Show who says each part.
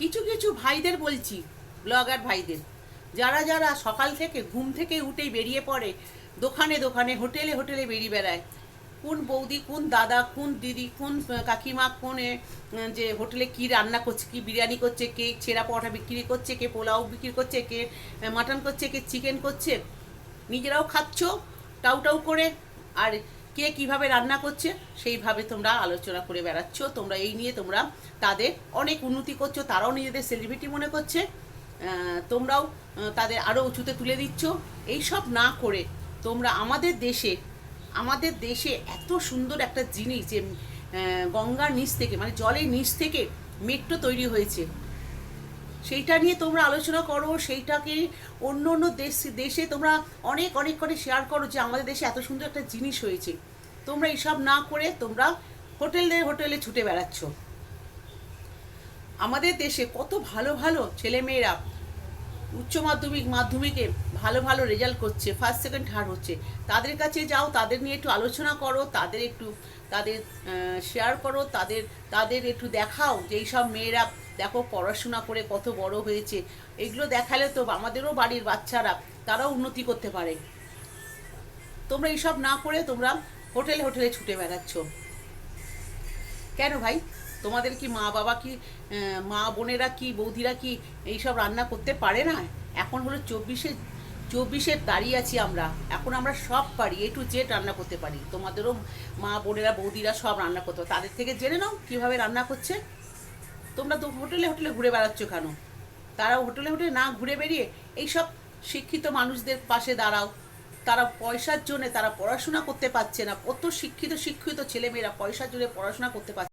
Speaker 1: কিছু কিছু ভাইদের বলছি ব্লগার ভাইদের, যারা যারা সকাল থেকে ঘুম থেকে উঠেই বেরিয়ে পড়ে, দোকানে দোকানে, হোটেলে হোটেলে বেরিয়ে বেড়ায়, কোন বৌদি, কোন দাদা, কোন দিদি, কোন কাকিমা, কোন যে হোটেলে কি রান্না করছে, কি বিরিয়ানি করছে, কে ছেঁড়া পরোটা বিক্রি করছে, কে পোলাও বিক্রি করছে, কে মাটন করছে, কে চিকেন করছে, নিজেরাও খাচ্ছ টাউ টাউ করে, আর কে কীভাবে রান্না করছে, সেইভাবে তোমরা আলোচনা করে বেড়াচ্ছ। তোমরা এই নিয়ে তোমরা তাদের অনেক উন্নতি করছ, তারাও নিজেদের সেলিব্রিটি মনে করছে। তোমরাও তাদের আরও উঁচুতে তুলে দিচ্ছ। এইসব না করে তোমরা আমাদের দেশে আমাদের দেশে এত সুন্দর একটা জিনিস যে গঙ্গার নিচ থেকে মানে জলের নিচ থেকে মেট্রো তৈরি হয়েছে। সেইটা নিয়ে তোমরা আলোচনা করো, সেইটাকে অন্য অন্য দেশ, দেশে তোমরা অনেক অনেক করে শেয়ার করো যে আমাদের দেশে এত সুন্দর একটা জিনিস হয়েছে। তোমরা এসব না করে তোমরা হোটেলে হোটেলে ছুটে বেড়াচ্ছ। আমাদের দেশে কত ভালো ভালো ছেলেমেয়েরা উচ্চ মাধ্যমিক, মাধ্যমিকে ভালো ভালো রেজাল্ট করছে ফার্স্ট সেকেন্ড থার্ড হচ্ছে। তাদের কাছে যাও, তাদের নিয়ে একটু আলোচনা করো, তাদের একটু, তাদের শেয়ার করো, তাদের তাদের একটু দেখাও যে এইসব মেয়েরা দেখো পড়াশোনা করে কত বড় হয়েছে। এগুলো দেখালে তো আমাদেরও বাড়ির বাচ্চারা, তারাও উন্নতি করতে পারে। তোমরা এইসব না করে তোমরা হোটেলে হোটেলে ছুটে বেড়াচ্ছ। কেন ভাই? তোমাদের কি মা বাবা কি মা বোনেরা কি, বৌদিরা কি এইসব রান্না করতে পারে না? এখন হলো চব্বিশে চব্বিশে দাঁড়িয়ে আছি আমরা। এখন আমরা সব পারি এ টু জেড রান্না করতে পারি। তোমাদেরও মা, বোনেরা, বৌদিরা সব রান্না করতে তাদের থেকে জেনে নাও কীভাবে রান্না করছে। তোমরা তো হোটেলে হোটেলে ঘুরে বেড়াচ্ছ কেন? তারাও হোটেলে হোটেলে না ঘুরে বেরিয়ে এইসব শিক্ষিত মানুষদের পাশে দাঁড়াও। তারা পয়সার জন্য তারা পড়াশোনা করতে পারছে না। কত শিক্ষিত শিক্ষিত ছেলেমেয়েরা পয়সার জন্য পড়াশোনা করতে পারছে